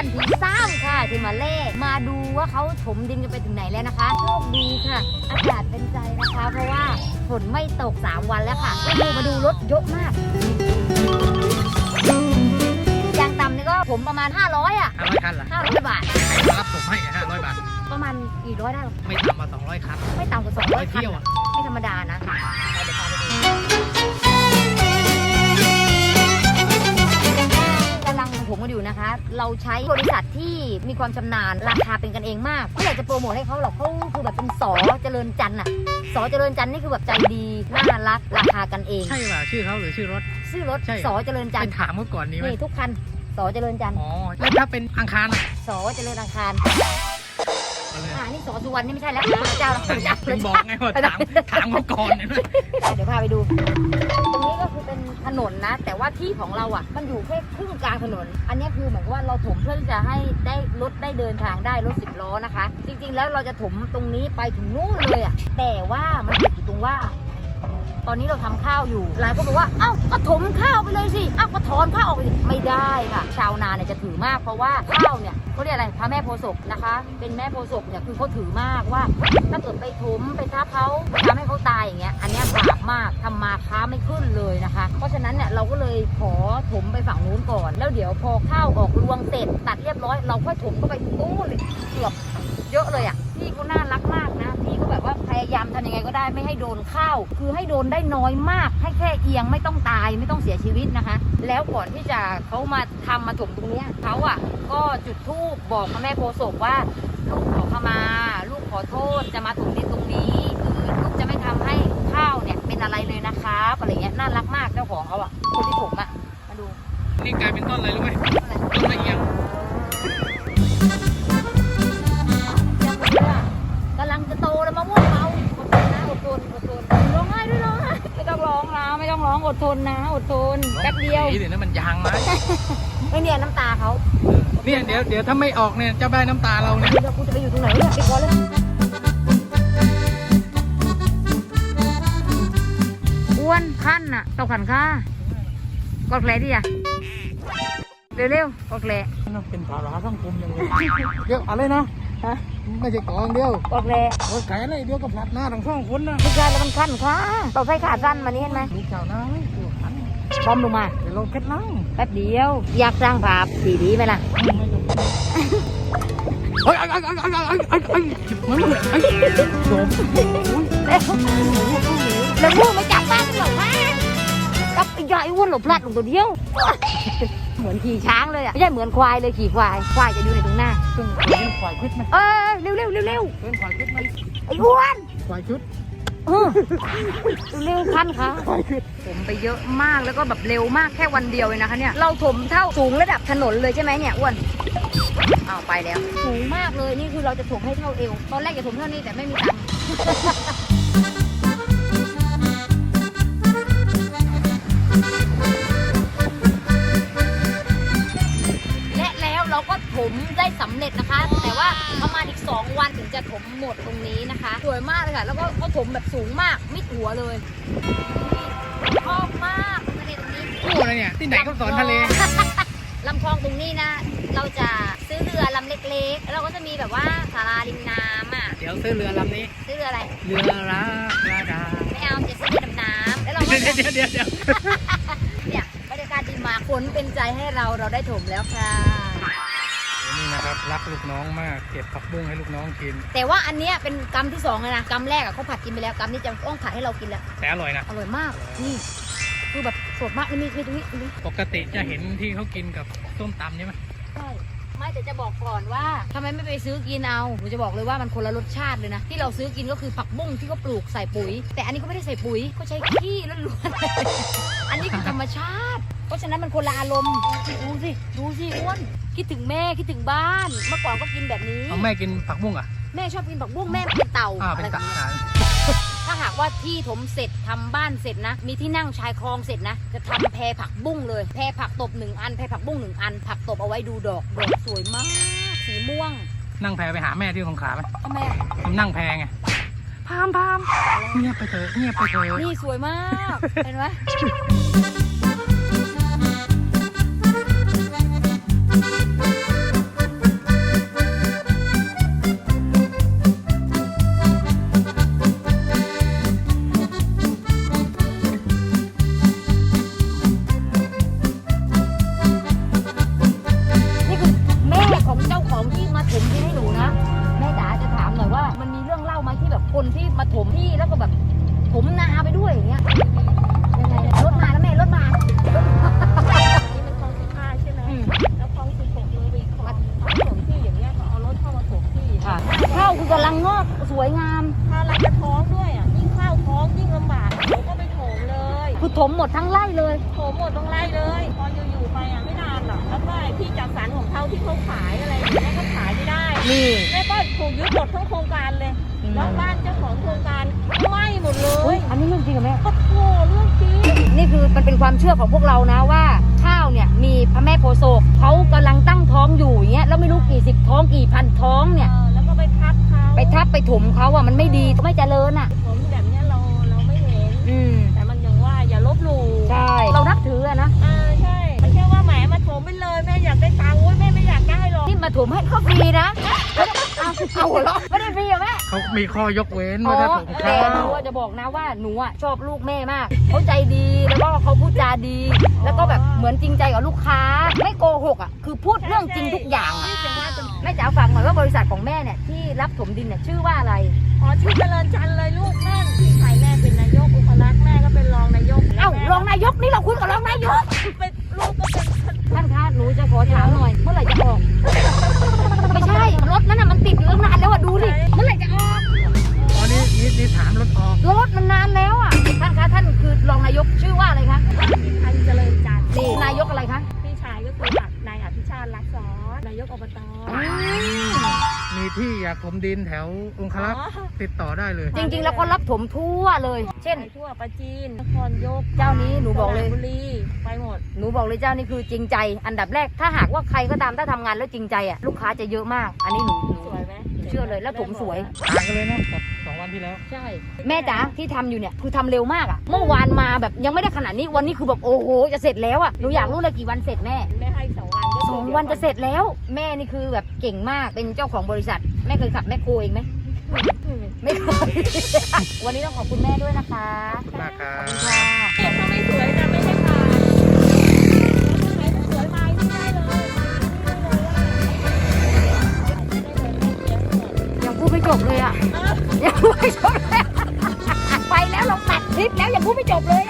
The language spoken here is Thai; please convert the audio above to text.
วันที่สามค่ะที่มาเล่มาดูว่าเขาถมดินกันไปถึงไหนแล้วนะคะ โชคดีค่ะ อากาศเป็นใจนะคะ เพราะว่าฝนไม่ตก 3 วันแล้วค่ะก็ดูมาดูรถเยอะมากยางต่ำนี่ก็ผมประมาณ 500 อะห้าร้อยคันเหรอ500 บาทใครมารับผมให้ห้าร้อยบาท ประมาณกี่ร้อยได้หรอไม่ต่ำกว่าสองร้อยคันไม่ต่ำกว่าร้อย200คันเที่ยวอะอะไม่ธรรมดานะไปเดี๋ยวพาไปดู ใช้บริษัทที่มีความชำนาญราคาเป็นกันเองมากไม่อยากจะโปรโมทให้เขาหรอกเขาคือแบบเป็นสอเจริญจันทร์อะสอเจริญจันทร์นี่คือแบบใจดีน่ารักราคากันเองใช่ป่ะชื่อเขาหรือชื่อรถชื่อรถใช่ สอเจริญจันไปทร์ถามเมื่อก่อนนี้ไหมนี่ทุกคันสอเจริญจันทร์อ๋อแล้วถ้าเป็นอังคารอะสอเจริญอังคารเอาเลยอ่านี่สอสุวรรณนี่ไม่ใช่แล้วเจ้าแล้วเจ้าถึงบอกไงว่าถามถามเขาก่อนเห็นไหมเดี๋ยวพาไปดู ตรงนี้ก็คือเป็ นถนนนะ แต่ว่าที่ของเราอะ มันอยู่แค่ครึ่งกลางถนน อันนี้คือเหมือนกับว่าเราถมเพื่อที่จะให้ได้รถได้เดินทางได้รถสิบล้อนะคะ จริงๆแล้วเราจะถมตรงนี้ไปถึงนู่นเลยอะแต่ว่ามันติดอยู่ตรงว่า ตอนนี้เราทำข้าวอยู่หลายคนบอกว่าเอ้าก็ถมข้าวไปเลยสิเอ้าก็ถอนข้าวออกไปไม่ได้ค่ะ ชาวนาเนี่ยจะถือมากเพราะว่าข้าวเนี่ยเขาเรียกอะไรพระแม่โพศพนะคะ เป็นแม่โพศพเนี่ยคือเขาถือมากว่า ถ้าเกิดไปถมไปทับเขาทำให้เขาตายอย่างเงี้ยอันนี้บาปมากทำมาค้าไม่ขึ้นเลยนะคะ เพราะฉะนั้นเนี่ยเราก็เลยขอถมไปฝั่งนู้นก่อน แล้วเดี๋ยวพอข้าวออกรวงเสร็จตัดเรียบร้อย เราค่อยถมเข้าไปตู้เลยเกือบเยอะเลยอะพี่เขาน่ารักมากนะ แบบว่าพยายามทำยังไงก็ได้ไม่ให้โดนข้าว คือให้โดนได้น้อยมาก ให้แค่เอียงไม่ต้องตายไม่ต้องเสียชีวิตนะคะ แล้วก่อนที่จะเขามาทำมาถมตรงเนี้ยเขาอะก็จุดธูปบอกพระแม่โพธิ์ศพว่าลูกขอขมา ลูกขอโทษจะมาถมดินตรงนี้คือลูกจะไม่ทำให้ข้าวเนี่ยเป็นอะไรเลยนะครับอะไรเงี้ยน่ารักมากเจ้าของเขาอะคนที่ถมอะมาดูนี่กลายเป็นต้นอะไรรู้ไหมอะไรต้นมะเอียงยัง องร้องอดทนนะ อดทนแป๊บเดียวสีเดี๋ยวนั้นมันยางมาไม่เนี่ยน้ำตาเขาเนี่ยเดี๋ยวเดี๋ยวถ้าไม่ออกเนี่ยเจ้าได้น้ำตาเราเนี่ยเดี๋ยวกูจะไปอยู่ตรงไหนเนี่ยไปก่อนเลยอ้วนขั้นน่ะตกขันค่ากดแผลดิอะเร็วๆกดแผลเป็นภาระสังคมอย่างเงี้ยเดี๋ยวอะไรนะ ฮะไม่ใช่กองเดียวกดแผลรถไถอะไรเดียวก็ผลัดหน้าทั้งสองคนนะไม่ใช่แล้วมันขั้นค่ะต่อไฟขาสั้นมานี่เห็นไหมลูกชาวนาไม่กลัวขันพร้อมลงมาเดี๋ยวเราเคล็ดลังแป๊บเดียว อยากสร้างภาพดีดีๆไหมล่ะเฮ้ยไอ้ไอ้ไอ้ไอ้ไอ้ไอ้ไอ้จิบมันไอ้โดมแล้วแล้วลูกไม่จับบ้านหรอกแม่กับไอ้ยายอ้วนหลบพลัดลงตัวเดียวเห มือนขี่ช้างเลยอะไม่ใช่เหมือนควายเลยขี่ควายควายจะอยู่ในตรงหน้าซึ่งเป็นควายควิดไหมเออเร็วเร็วเร็วเร็วเป็นควายควิดไหมไอ้อ้วนควายชุดเออเร็วขั้นค่ะควายควิดถมไปเยอะมากแล้วก็แบบเร็วมากแค่วันเดียวเลยนะคะเนี่ยเราถมเท่าสูงระดับถนนเลยใช่ไหมเนี่ยอ้วนเอาไปแล้ว สูงมากเลยนี่คือเราจะถมให้เท่าเอวตอนแรกจะถมเท่านี้แต่ไม่มีตังค์ ถมได้สำเร็จนะคะ แต่ว่าประมาณอีก 2 วันถึงจะถมหมดตรงนี้นะคะสวยมากเลยค่ะ แล้วก็เขาถมแบบสูงมากมิดหัวเลยชอบมากทะเลตรงนี้กู้อะไรเนี่ยที่ไหนเขาสอนทะเลลำคลองตรงนี้นะ เราจะซื้อเรือลำเล็กๆแล้วเราก็จะมีแบบว่าศาลาริมน้ำอะ เดี๋ยวซื้อเรือลำนี้ ซื้อเรืออะไร เรือรักราดาไม่เอาจะซื้อเรือดำน้ำแล้วเราก็เดี๋ยวจะเดี๋ยวเดี๋ยวเดี๋ยวเนี่ยบรรยากาศดีมากฝนเป็นใจให้เราเราได้ถมแล้วค่ะ นี่นะครับรักลูกน้องมากเก็บผักบุ้งให้ลูกน้องกิน แต่ว่าอันเนี้ยเป็นกำที่สองเลยนะกำแรกอะเขาผัดกินไปแล้วกำนี้จะต้องผัดให้เรากินแล้วแต่อร่อยนะ อร่อยมากนี่คือแบบสดมากนี่มีมีตรงนี้ตรงนี้ปกติจะเห็นที่เขากินกับส้มตำใช่ไหมใช่ไม่แต่จะบอกก่อนว่าทำไมไม่ไปซื้อกินเอาหนูจะบอกเลยว่ามันคนละรสชาติเลยนะที่เราซื้อกินก็คือผักบุ้งที่เขาปลูกใส่ปุ๋ย แต่อันนี้เขาไม่ได้ใส่ปุ๋ยเขาใช้ขี้ล้วนๆอันนี้คือธรรมชาติ เพราะฉะนั้นมันคนละอารมณ์ดูสิดูสิอ้วนคิดถึงแม่คิดถึงบ้าน เมื่อก่อนก็กินแบบนี้ เอาแม่กินผักบุ้งอะแม่ชอบกินผักบุ้งแม่เป็นเต่าอ่าอะเป็ไรนแบตะบนี้ขานถ้าหากว่าที่ถมเสร็จทำบ้านเสร็จนะ มีที่นั่งชายคลองเสร็จนะ จะทำแพรผักบุ้งเลย แพรผักตบหนึ่งอัน แพรผักบุ้งหนึ่งอัน ผักตบเอาไว้ดูดอก ดอกสวยมาก สีม่วง นั่งแพไปหาแม่ที่สงขลาไหมทำไมอะผมนั่งแพไงพามพามเงียบไปเถอะเงียบไปเถอะนี่สวยมาก เห็นไหม กำลังงอกสวยงาม ถ้าราะท้องด้วยอะยิ่งข้าวท้องยิ่งลำบากเขาก็ไปโถมเลยคือถมหมดทั้งไร่เลย โถมหมดตรงไร่เลยพออยู่ๆไปอะไม่นานหรอกแล้วก็ไอ้ที่จัดสรรของเขาที่เขาขายอะไรแม่ก็ขายไม่ได้นี่ แม่ก็ถูกยึดหมดทั้งโครงการเลยแล้วบ้านเจ้าของโครงการไหม้หมดเลยอันนี้เรื่องจริงเหรอแม่ ก็โถเรื่องจริง นี่คือมันเป็นความเชื่อของพวกเรานะว่าข้าวเนี่ยมีพระแม่โพโซเขากำลังตั้งท้องอยู่อย่างเงี้ยแล้วไม่รู้กี่สิบท้องกี่พันท้องเนี่ย ไปทับไปถมเขาอะมันไม่ดีไม่เจริญอะผมแบบเนี้ยเราเราไม่เห็นอืมแต่มันยังว่าอย่าลบหลู่ใช่เรานับถืออะนะเออใช่มันแค่ว่าแหมมาโถมไปเลยแม่อยากได้ตังค์โอ้ยแม่ไม่อยากได้หรอกนี่มาถมให้เขาฟรีนะเอาเอาหัวเราะไม่ได้ฟรีเหรอแม่เขามีข้อยกเว้นอ๋ไม่อได้ผมแต่ข้าหนูวอะจะบอกนะว่าหนูอะชอบลูกแม่มากเขาใจดีแล้วก็เขาพูดจาดี แล้วก็แบบเหมือนจริงใจกับลูกค้า ไม่โกหกอะคือพูดเรื่องจริงทุกอย่างอะนี่จะว่าจะแม่จ๋าฟังหน่อยว่าบริษัทของแม่เนี่ยที่รับถมดินเนี่ยชื่อว่าอะไร อ๋อชื่อเจริญจันทร์เลยลูกแม่พี่ชายแม่เป็นนายกอุปลักษณ์แม่ก็เป็นรองนายกเอ้ารองนายกนี่เราคุยกับรองนายก เป็นลูกก็เป็นท่านคะหนูจะขอถามหน่อยเมื่อไหร่จะออก ไม่ใช่รถนั้นน่ะมันติดอยู่ตั้งนานแล้วอะดูดิ ถมดินแถวองคลักษ์อ๋อติดต่อได้เลย จริง ๆ แล้วก็รับถมทั่วเลย เช่น ไปทั่วปราจีนนครยกเจ้านี้หนูบอกเลย สระบุรีไปหมด หนูบอกเลยเจ้านี่คือจริงใจ อันดับแรกถ้าหากว่าใครก็ตามถ้าทำงานแล้วจริงใจอะลูกค้าจะเยอะมาก อันนี้หนูหนู สวยไหมเชื่อเลยแล้วผมสวยต่างกันเลยนะกับสองวันที่แล้ว ใช่แม่จ๋าที่ทำอยู่เนี่ยคือทำเร็วมากอะเมื่อวานมาแบบยังไม่ได้ขนาดนี้วันนี้คือแบบโอ้โหจะเสร็จแล้วอะหนูอยากรู้เลยกี่วันเสร็จแม่แม่ให้สองวันก็สองวันจะเสร็จแล้ว แม่นี่คือแบบเก่งมากเป็นเจ้าของบริษัท แม่เคยขับแม่โคเองไหมไม่เคย วันนี้ต้องขอบคุณแม่ด้วยนะคะขอบคุณมากครัขอบบคุณค่ะเนี่ยถ้าไม่สวยจะไม่ให้ผ่านไหนสวยมาที่ได้เลยยังพูดไม่จบเลยอะยังพูดไม่จบเลยไปแล้วเราตัดคลิปแล้วยังพูดไม่จบเลย